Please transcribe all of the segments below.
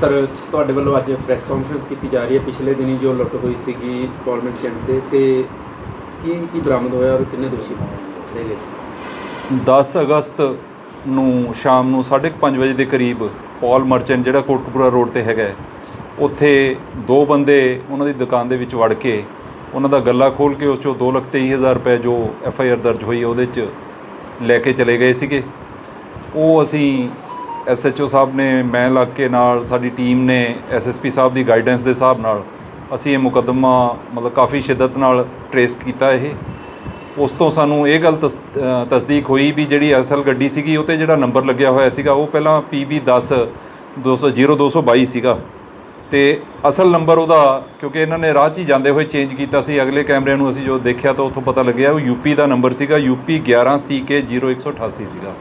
Sir, ਤੁਹਾਡੇ ਵੱਲੋਂ ਅੱਜ ਪ੍ਰੈਸ ਕਾਨਫਰੰਸ ਕੀਤੀ ਜਾ ਰਹੀ ਹੈ। ਪਿਛਲੇ ਦਿਨੀ ਜੋ ਲੁੱਟ ਹੋਈ ਸੀਗੀ ਪਾਰਲੀਮੈਂਟ ਕੈਂਪ ਤੇ ਤੇ ਕੀ ਕੀ ਬਰਾਮਦ ਹੋਇਆ ਔਰ ਕਿੰਨੇ ਦੋਸ਼ੀ ਫੜੇ ਗਏ? 10 ਅਗਸਤ ਨੂੰ ਸ਼ਾਮ ਨੂੰ 5:30 ਵਜੇ ਦੇ ਕਰੀਬ ਪੌਲ ਮਰਚੈਂਟ ਜਿਹੜਾ ਕੋਟਕਪੂਰਾ ਰੋਡ ਤੇ ਹੈਗਾ ਉੱਥੇ ਦੋ ਬੰਦੇ ਉਹਨਾਂ ਦੀ ਦੁਕਾਨ ਦੇ ਵਿੱਚ ਵੜ ਕੇ ਉਹਨਾਂ ਦਾ ਗੱਲਾ ਖੋਲ ਕੇ ਉਸ ਚੋਂ 223000 ਰੁਪਏ ਜੋ ਐਫ ਆਈ ਆਰ ਦਰਜ ਹੋਈ ਉਹਦੇ 'ਚ ਲੈ ਕੇ ਚਲੇ ਗਏ ਸੀਗੇ। ਉਹ ਅਸੀਂ ਐਸ ਐਚ ਓ ਸਾਹਿਬ ਨੇ, ਮੈਂ ਲੱਗ ਕੇ ਨਾਲ ਸਾਡੀ ਟੀਮ ਨੇ ਐਸ ਐਸ ਪੀ ਸਾਹਿਬ ਦੀ ਗਾਈਡੈਂਸ ਦੇ ਹਿਸਾਬ ਨਾਲ ਅਸੀਂ ਇਹ ਮੁਕੱਦਮਾ ਮਤਲਬ ਕਾਫੀ ਸ਼ਿੱਦਤ ਨਾਲ ਟਰੇਸ ਕੀਤਾ ਇਹ। ਉਸ ਤੋਂ ਸਾਨੂੰ ਇਹ ਗੱਲ ਤਸ- ਤਸਦੀਕ ਹੋਈ ਵੀ ਜਿਹੜੀ ਅਸਲ ਗੱਡੀ ਸੀਗੀ, ਉਹ ਤੇ ਜਿਹੜਾ ਨੰਬਰ ਲੱਗਿਆ ਹੋਇਆ ਸੀਗਾ, ਉਹ ਪਹਿਲਾਂ PB 10 200 ਸੀਗਾ। ਤੇ ਅਸਲ ਨੰਬਰ ਉਹਦਾ, ਕਿਉਂਕਿ ਇਹਨਾਂ ਨੇ ਰਾਹ 'ਚ ਹੀ ਜਾਂਦੇ ਹੋਏ ਚੇਂਜ ਕੀਤਾ ਸੀ, ਅਗਲੇ ਕੈਮਰੇ ਨੂੰ ਅਸੀਂ ਜੋ ਦੇਖਿਆ ਤਾਂ ਉੱਥੋਂ ਪਤਾ ਲੱਗਿਆ ਉਹ ਯੂਪੀ ਦਾ ਨੰਬਰ ਸੀਗਾ ਯੂਪੀ 11CK0188 ਸੀਗਾ।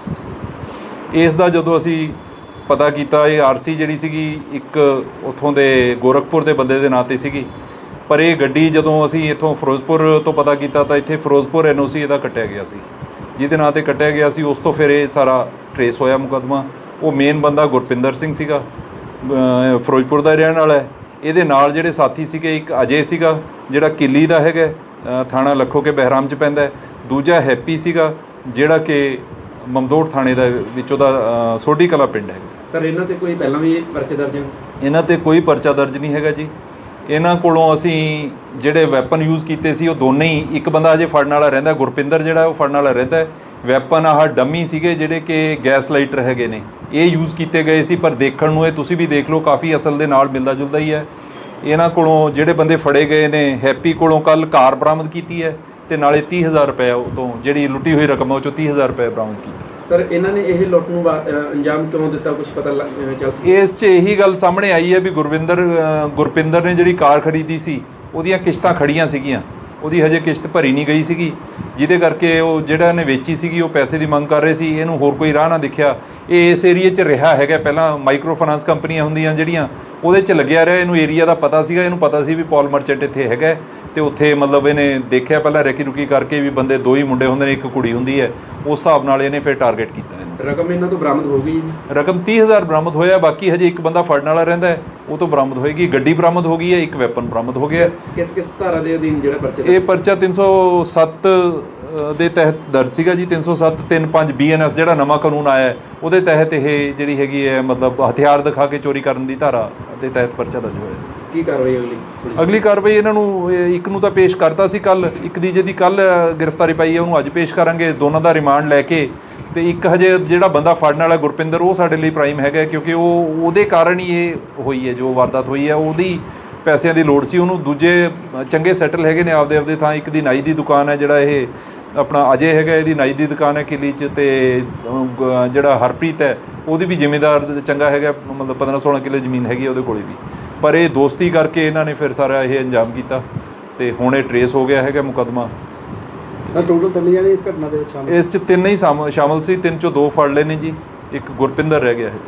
ਇਸ ਦਾ ਜਦੋਂ ਅਸੀਂ ਪਤਾ ਕੀਤਾ, ਇਹ ਆਰਸੀ ਜਿਹੜੀ ਸੀਗੀ, ਇੱਕ ਉਥੋਂ ਦੇ ਗੋਰਖਪੁਰ ਦੇ ਬੰਦੇ ਦੇ ਨਾਂ ਤੇ ਸੀਗੀ। ਪਰ ਇਹ ਗੱਡੀ ਜਦੋਂ ਅਸੀਂ ਇੱਥੋਂ ਫਿਰੋਜ਼ਪੁਰ ਤੋਂ ਪਤਾ ਕੀਤਾ, ਤਾਂ ਇੱਥੇ ਫਿਰੋਜ਼ਪੁਰ ਐਨਓਸੀ ਇਹਦਾ ਕੱਟਿਆ ਗਿਆ ਸੀ। ਜਿਹਦੇ ਨਾਂ ਤੇ ਕੱਟਿਆ ਗਿਆ ਸੀ, ਉਸ ਤੋਂ ਫਿਰ ਇਹ ਸਾਰਾ ਟਰੇਸ ਹੋਇਆ ਮੁਕੱਦਮਾ। ਉਹ ਮੇਨ ਬੰਦਾ ਗੁਰਪਿੰਦਰ ਸਿੰਘ ਸੀਗਾ ਫਿਰੋਜ਼ਪੁਰ ਦਾ ਹੀ ਰਹਿਣ ਵਾਲਾ ਹੈ। ਇਹਦੇ ਨਾਲ ਜਿਹੜੇ ਸਾਥੀ ਸੀਗੇ, ਇੱਕ ਅਜੇ ਸੀਗਾ, ਜਿਹੜਾ ਕਿੱਲੀ ਦਾ ਹੈਗਾ ਥਾਣਾ ਲੱਖੋ ਕੇ ਬਹਿਰਾਮ ਚ ਪੈਂਦਾ ਦੂਜਾ ਹੈਪੀ ਸੀਗਾ, ਜਿਹੜਾ ਕਿ ਮਮਦੋਟ ਥਾਣੇ ਦਾ ਵਿੱਚ ਉਹਦਾ ਅਹ, ਸੋਢੀ ਕਲਾ ਪਿੰਡ ਹੈ। ਸਰ ਇਹਨਾਂ ਤੇ ਕੋਈ ਪਹਿਲਾਂ ਵੀ ਪਰਚੇ ਦਰਜ ਹਨ? ਇਹਨਾਂ ਤੇ ਕੋਈ ਪਰਚਾ ਦਰਜ ਨਹੀਂ ਹੈਗਾ ਜੀ। ਇਹਨਾਂ ਕੋਲੋਂ ਅਸੀਂ ਜਿਹੜੇ ਵੈਪਨ ਯੂਜ਼ ਕੀਤੇ ਸੀ ਉਹ ਦੋਨੇ ਹੀ ਇੱਕ ਬੰਦਾ ਅਜੇ ਫੜਨ ਵਾਲਾ ਰਹਿੰਦਾ ਗੁਰਪਿੰਦਰ ਜਿਹੜਾ ਉਹ ਫੜਨ ਵਾਲਾ ਰਹਿੰਦਾ ਵੈਪਨ ਆਹ ਡੰਮੀ ਸੀਗੇ ਜਿਹੜੇ ਕਿ ਗੈਸ ਲਾਈਟਰ ਹੈਗੇ ਨੇ। ਇਹ ਯੂਜ਼ ਕੀਤੇ ਗਏ ਸੀ ਪਰ ਦੇਖਣ ਨੂੰ ਇਹ ਤੁਸੀਂ ਵੀ ਦੇਖ ਲਓ ਕਾਫੀ ਅਸਲ ਦੇ ਨਾਲ ਮਿਲਦਾ ਜੁਲਦਾ ਹੀ ਹੈ। ਇਹਨਾਂ ਕੋਲੋਂ ਜਿਹੜੇ ਬੰਦੇ ਫੜੇ ਗਏ ਨੇ ਹੈਪੀ ਕੋਲੋਂ ਕੱਲ ਕਾਰ ਬਰਾਮਦ ਕੀਤੀ ਹੈ। ਤੇ ਨਾਲੇ 30000 ਰੁਪਏ ਉਹ ਤੋਂ ਜਿਹੜੀ ਲੁੱਟੀ ਹੋਈ ਰਕਮ ਹੈ ਉਹ ਚੋਂ 30000 ਰੁਪਏ ਬਰਾਮਦ ਕੀਤੀ। ਸਰ ਇਹਨਾਂ ਨੇ ਇਹ ਲੁੱਟ ਨੂੰ ਵਾ- ਅੰਜਾਮ ਕਿਉਂ ਦਿੱਤਾ? ਕੁਝ ਪਤਾ ਲੱਗ- ਚੱਲ ਸਕਿਆ ਇਸ 'ਚ ਇਹੀ ਗੱਲ ਸਾਹਮਣੇ ਆਈ ਹੈ ਵੀ ਗੁਰਵਿੰਦਰ ਅ, ਗੁਰਪਿੰਦਰ ਨੇ ਜਿਹੜੀ ਕਾਰ ਖਰੀਦੀ ਸੀ ਉਹਦੀਆਂ ਕਿਸ਼ਤਾਂ ਖੜੀਆਂ ਸੀਗੀਆਂ। ਉਹਦੀ ਹਜੇ ਕਿਸ਼ਤ ਭਰੀ ਨਹੀਂ ਗਈ ਸੀਗੀ। ਜਿਹਦੇ ਕਰਕੇ ਉਹ ਜਿਹੜਾ ਇਹਨੇ ਵੇਚੀ ਸੀਗੀ ਉਹ ਪੈਸੇ ਦੀ ਮੰਗ ਕਰ ਰਹੇ ਸੀ। ਇਹਨੂੰ ਹੋਰ ਕੋਈ ਰਾਹ ਨਾ ਦਿਖਿਆ। ਇਹ ਇਸ ਏਰੀਏ 'ਚ ਰਿਹਾ ਹੈਗਾ। ਪਹਿਲਾਂ ਮਾਈਕਰੋ ਫਾਈਨਾਂਸ ਕੰਪਨੀਆਂ ਹੁੰਦੀਆਂ ਜਿਹੜੀਆਂ ਉਹਦੇ 'ਚ ਲੱਗਿਆ ਰਿਹਾ। ਇਹਨੂੰ ਏਰੀਆ ਦਾ ਪਤਾ ਸੀਗਾ। ਇਹਨੂੰ ਪਤਾ ਸੀ ਵੀ ਪੌਲ ਮਰਚੈਂਟ ਇੱਥੇ ਹੈਗਾ। ਹੈ ਤੇ ਉੱਥੇ ਮਤਲਬ ਇਹਨੇ ਦੇਖਿਆ ਪਹਿਲਾਂ ਰੈਕੀ ਰੁਕੀ ਕਰਕੇ ਵੀ ਬੰਦੇ ਦੋ ਹੀ ਮੁੰਡੇ ਹੁੰਦੇ ਨੇ ਇੱਕ ਕੁੜੀ ਹੁੰਦੀ ਹੈ। ਉਸ ਹਿਸਾਬ ਨਾਲ ਇਹਨੇ ਫਿਰ ਟਾਰਗੇਟ ਕੀਤਾ ਇਹਨੂੰ। ਰਕਮ ਇਹਨਾਂ ਤੋਂ ਬਰਾਮਦ ਹੋ ਗਈ ਰਕਮ 30000 ਬਰਾਮਦ ਹੋਇਆ ਬਾਕੀ ਹਜੇ ਇੱਕ ਬੰਦਾ ਫੜਨ ਵਾਲਾ ਰਹਿੰਦਾ ਹੈ। ਉਹ ਤੋਂ ਬਰਾਮਦ ਹੋਏਗੀ ਗੱਡੀ ਬਰਾਮਦ ਹੋ ਗਈ ਹੈ ਇੱਕ ਵੈਪਨ ਬਰਾਮਦ ਹੋ ਗਿਆ। ਕਿਸ ਕਿਸ ਧਾਰਾ ਦੇ ਅਧੀਨ ਜਿਹੜਾ ਪਰਚੇ ਇਹ ਪਰਚਾ 307 ਅ, ਦੇ ਤਹਿਤ ਦਰਜ ਸੀਗਾ ਜੀ 307 35 ਬੀਐਨਐਸ ਜਿਹੜਾ ਨਵਾਂ ਕਾਨੂੰਨ ਆਇਆ ਹੈ ਉਹਦੇ ਤਹਿਤ ਇਹ ਜਿਹੜੀ ਹੈਗੀ ਹੈ ਮਤਲਬ ਹਥਿਆਰ ਦਿਖਾ ਕੇ ਚੋਰੀ ਕਰਨ ਦੀ ਧਾਰਾ ਦੇ ਤਹਿਤ ਪਰਚਾ ਦਰਜ ਹੋਇਆ ਸੀ ਕੀ ਕਾਰਵਾਈ ਅਗਲੀ ਅਗਲੀ ਕਾਰਵਾਈ ਇਹਨਾਂ ਨੂੰ ਇੱਕ ਨੂੰ ਤਾਂ ਪੇਸ਼ ਕਰਤਾ ਸੀ ਕੱਲ ਇੱਕ ਦੀ ਜਿਹਦੀ ਕੱਲ ਗ੍ਰਿਫਤਾਰੀ ਪਾਈ ਹੈ ਉਹਨੂੰ ਅੱਜ ਪੇਸ਼ ਕਰਾਂਗੇ ਦੋਨਾਂ ਦਾ ਰਿਮਾਂਡ ਲੈ ਕੇ ਤੇ ਇੱਕ ਹਜੇ ਜਿਹੜਾ ਬੰਦਾ ਫੜਨ ਵਾਲਾ ਗੁਰਪਿੰਦਰ ਉਹ ਸਾਡੇ ਲਈ ਪ੍ਰਾਈਮ ਹੈਗਾ ਕਿਉਂਕਿ ਉਹ ਉਹਦੇ ਕਾਰਨ ਹੀ ਇਹ ਹੋਈ ਹੈ ਜੋ ਵਾਰਦਾਤ ਹੋਈ ਹੈ ਉਹਦੀ ਪੈਸਿਆਂ ਦੀ ਲੋੜ ਸੀ। ਉਹਨੂੰ ਦੂਜੇ ਚੰਗੇ ਸੈਟਲ ਹੈਗੇ ਨੇ ਆਪਦੇ ਆਪਦੇ ਥਾਂ। ਇੱਕ ਦੀ ਨਾਈ ਦੀ ਦੁਕਾਨ ਹੈ ਜਿਹੜਾ ਇਹ ਆਪਣਾ ਅਜੇ ਹੈਗਾ ਇਹਦੀ ਨਾਈ ਦੀ ਦੁਕਾਨ ਹੈ ਕਿਲੀ ਚ ਤੇ ਜਿਹੜਾ ਹਰਪ੍ਰੀਤ ਹੈ ਉਹਦੀ ਵੀ ਜ਼ਿਮੀਂਦਾਰ ਚੰਗਾ ਹੈਗਾ। ਮਤਲਬ 15 16 ਕਿੱਲੇ ਜ਼ਮੀਨ ਹੈਗੀ ਉਹਦੇ ਕੋਲੇ ਵੀ। ਪਰ ਇਹ ਦੋਸਤੀ ਕਰਕੇ ਇਹਨਾਂ ਨੇ ਫਿਰ ਸਾਰਾ ਇਹ ਅੰਜਾਮ ਕੀਤਾ ਤੇ ਹੁਣ ਇਹ ਟਰੇਸ ਹੋ ਗਿਆ ਹੈਗਾ ਮੁਕੱਦਮਾ। ਸਰ ਟੋਟਲ ਤਿੰਨ ਜਣੇ ਇਸ ਘਟਨਾ ਦੇ ਵਿੱਚ ਸ਼ਾਮਲ? ਇਸ ਚ ਤਿੰਨ ਹੀ ਸ਼ਾਮ- ਸ਼ਾਮਲ ਸੀ ਤਿੰਨ ਚੋਂ ਦੋ ਫੜ ਲਏ ਨੇ ਜੀ। ਇੱਕ ਗੁਰਪਿੰਦਰ ਰਹਿ ਗਿਆ ਹੈ।